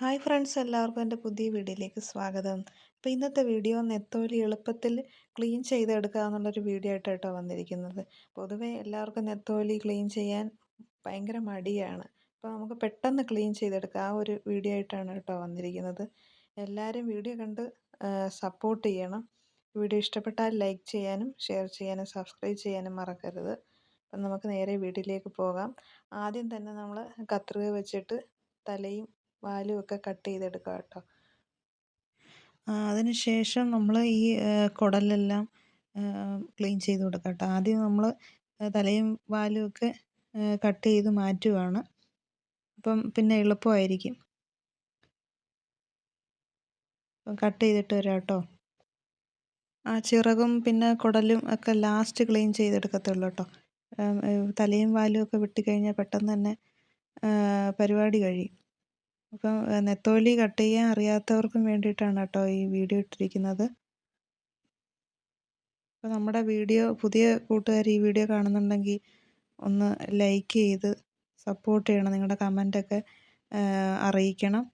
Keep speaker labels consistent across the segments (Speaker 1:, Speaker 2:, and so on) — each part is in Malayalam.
Speaker 1: ഹായ് ഫ്രണ്ട്സ് എല്ലാവർക്കും എന്റെ പുതിയ വീഡിയോയിലേക്ക് സ്വാഗതം. അപ്പോൾ ഇന്നത്തെ വീഡിയോ നെത്തോലി എളുപ്പത്തിൽ ക്ലീൻ ചെയ്തെടുക്കുക എന്നുള്ളൊരു വീഡിയോ ആയിട്ട് കേട്ടോ വന്നിരിക്കുന്നത്. പൊതുവേ എല്ലാവർക്കും നെത്തോലി ക്ലീൻ ചെയ്യാൻ ഭയങ്കര മടിയാണ്. അപ്പോൾ നമുക്ക് പെട്ടെന്ന് ക്ലീൻ ചെയ്തെടുക്കുക ആ ഒരു വീഡിയോ ആയിട്ടാണ് കേട്ടോ വന്നിരിക്കുന്നത്. എല്ലാവരും വീഡിയോ കണ്ട് സപ്പോർട്ട് ചെയ്യണം. വീഡിയോ ഇഷ്ടപ്പെട്ടാൽ ലൈക്ക് ചെയ്യാനും ഷെയർ ചെയ്യാനും സബ്സ്ക്രൈബ് ചെയ്യാനും മറക്കരുത്. അപ്പം നമുക്ക് നേരെ വീട്ടിലേക്ക് പോകാം. ആദ്യം തന്നെ നമ്മൾ കത്രിക വെച്ചിട്ട് തലയും വാലും ഒക്കെ കട്ട് ചെയ്തെടുക്കുക കേട്ടോ. അതിന് ശേഷം നമ്മൾ ഈ കുടലെല്ലാം ക്ലീൻ ചെയ്ത് കൊടുക്കുക കേട്ടോ. ആദ്യം നമ്മൾ തലയും വാലും ഒക്കെ കട്ട് ചെയ്ത് മാറ്റുകയാണ് അപ്പം പിന്നെ എളുപ്പമായിരിക്കും. അപ്പം കട്ട് ചെയ്തിട്ട് വരാം കേട്ടോ. ആ ചിറകും പിന്നെ കുടലും ഒക്കെ ലാസ്റ്റ് ക്ലീൻ ചെയ്തെടുക്കത്തുള്ളൂ കേട്ടോ. തലയും വാലും ഒക്കെ വിട്ടുകഴിഞ്ഞാൽ പെട്ടെന്ന് തന്നെ പരിപാടി കഴിയും. അപ്പം നെത്തോലി കട്ട് ചെയ്യാൻ അറിയാത്തവർക്കും വേണ്ടിയിട്ടാണ് കേട്ടോ ഈ വീഡിയോ ഇട്ടിരിക്കുന്നത്. അപ്പോൾ നമ്മുടെ വീഡിയോ പുതിയ കൂട്ടുകാർ ഈ വീഡിയോ കാണുന്നുണ്ടെങ്കിൽ ഒന്ന് ലൈക്ക് ചെയ്ത് സപ്പോർട്ട് ചെയ്യണം. നിങ്ങളുടെ കമന്റൊക്കെ അറിയിക്കണം.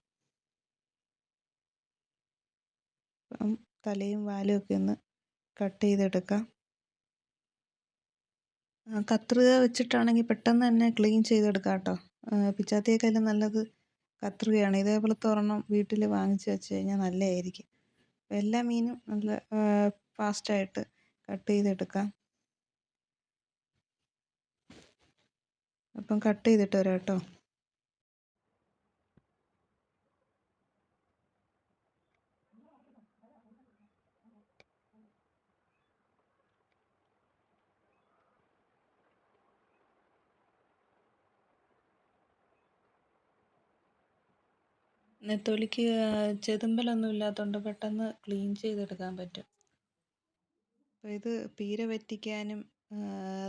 Speaker 1: തലയും വാലും ഒക്കെ ഒന്ന് കട്ട് ചെയ്തെടുക്കാം. കത്രിക വെച്ചിട്ടാണെങ്കിൽ പെട്ടെന്ന് തന്നെ ക്ലീൻ ചെയ്തെടുക്കാം കേട്ടോ. പിച്ചാത്തിയേക്കാളും നല്ലത് കത്രികയാണ്. ഇതേപോലത്തെ ഒരെണ്ണം വീട്ടിൽ വാങ്ങിച്ച് വെച്ച് കഴിഞ്ഞാൽ നല്ലതായിരിക്കും. എല്ലാ മീനും നല്ല ഫാസ്റ്റായിട്ട് കട്ട് ചെയ്തെടുക്കാം. അപ്പം കട്ട് ചെയ്തിട്ട് വരാം കേട്ടോ. നെത്തോലിക്ക് ചെതുമ്പലൊന്നും ഇല്ലാത്തതുകൊണ്ട് പെട്ടെന്ന് ക്ലീൻ ചെയ്തെടുക്കാൻ പറ്റും. അപ്പോൾ ഇത് പീര വറ്റിക്കാനും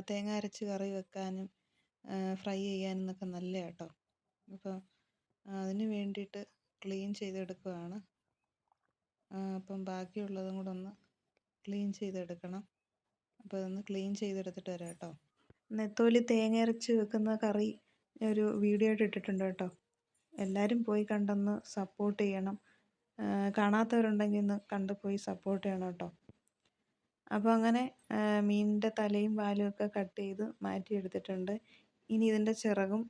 Speaker 1: തേങ്ങ അരച്ച് കറി വെക്കാനും ഫ്രൈ ചെയ്യാനും എന്നൊക്കെ നല്ല കേട്ടോ അപ്പോൾ അതിന് വേണ്ടിയിട്ട് ക്ലീൻ ചെയ്തെടുക്കുകയാണ് അപ്പം ബാക്കിയുള്ളതും കൂടെ ഒന്ന് ക്ലീൻ ചെയ്തെടുക്കണം. അപ്പോൾ അതൊന്ന് ക്ലീൻ ചെയ്തെടുത്തിട്ട് വരാം കേട്ടോ നെത്തോലി തേങ്ങ അരച്ച് വെക്കുന്ന കറി ഒരു വീഡിയോ ആയിട്ട് ഇട്ടിട്ടുണ്ട് കേട്ടോ. എല്ലാവരും പോയി കണ്ടൊന്ന് സപ്പോർട്ട് ചെയ്യണം. കാണാത്തവരുണ്ടെങ്കിൽ ഒന്ന് കണ്ടു പോയി സപ്പോർട്ട് ചെയ്യണം കേട്ടോ. അപ്പോൾ അങ്ങനെ മീനിന്റെ തലയും വാലും ഒക്കെ കട്ട് ചെയ്ത് മാറ്റി എടുത്തിട്ടുണ്ട്. ഇനി ഇതിന്റെ ചിറകും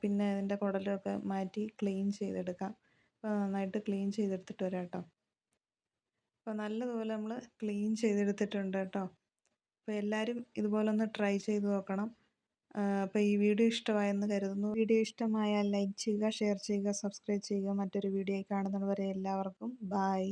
Speaker 1: പിന്നെ ഇതിന്റെ കുടലും ഒക്കെ മാറ്റി ക്ലീൻ ചെയ്തെടുക്കാം. അപ്പോൾ നന്നായിട്ട് ക്ലീൻ ചെയ്തെടുത്തിട്ട് വരാം കേട്ടോ. അപ്പോൾ നല്ലതുപോലെ നമ്മൾ ക്ലീൻ ചെയ്തെടുത്തിട്ടുണ്ട് കേട്ടോ. അപ്പോൾ എല്ലാവരും ഇതുപോലെ ഒന്ന് ട്രൈ ചെയ്ത് നോക്കണം. അപ്പോൾ ഈ വീഡിയോ ഇഷ്ടമായെന്ന് കരുതുന്നു. വീഡിയോ ഇഷ്ടമായാൽ ലൈക്ക് ചെയ്യുക ഷെയർ ചെയ്യുക സബ്സ്ക്രൈബ് ചെയ്യുക. മറ്റൊരു വീഡിയോ കാണുന്നത് വരെ എല്ലാവർക്കും ബായ്